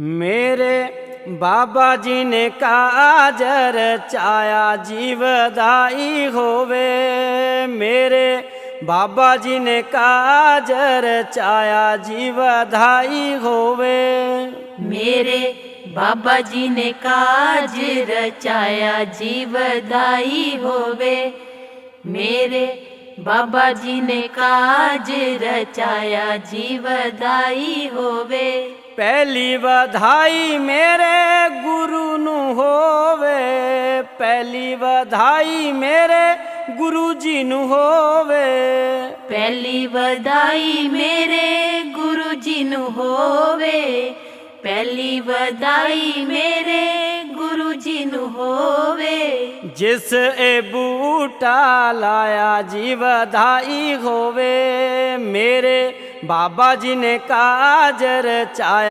मेरे बाबा जी ने काजर चाया जीवदाई होवे। मेरे बाबा जी ने काजर चाया जीवदाई होवे। मेरे बाबा जी ने काज रचाया जीवदाई होवे। मेरे बाबा जी ने काज रचाया जीवदाई होवे। ਪਹਿਲੀ ਵਧਾਈ ਮੇਰੇ ਗੁਰੂ ਨੂੰ ਹੋਵੇ ਪਹਿਲੀ ਵਧਾਈ ਮੇਰੇ ਗੁਰੂ ਜੀ ਨੂੰ ਹੋਵੇ। ਪਹਿਲੀ ਵਧਾਈ ਮੇਰੇ ਗੁਰੂ ਜੀ ਨੂੰ ਹੋਵੇ ਪਹਿਲੀ ਵਧਾਈ ਮੇਰੇ ਗੁਰੂ ਜੀ ਨੂੰ ਹੋਵੇ। ਜਿਸ ਇਹ ਬੂਟਾ ਲਾਇਆ ਜੀ ਵਧਾਈ ਹੋਵੇ ਮੇਰੇ ਬਾਬਾ ਜੀ ਨੇ ਕਾਜ ਰਚਾਇਆ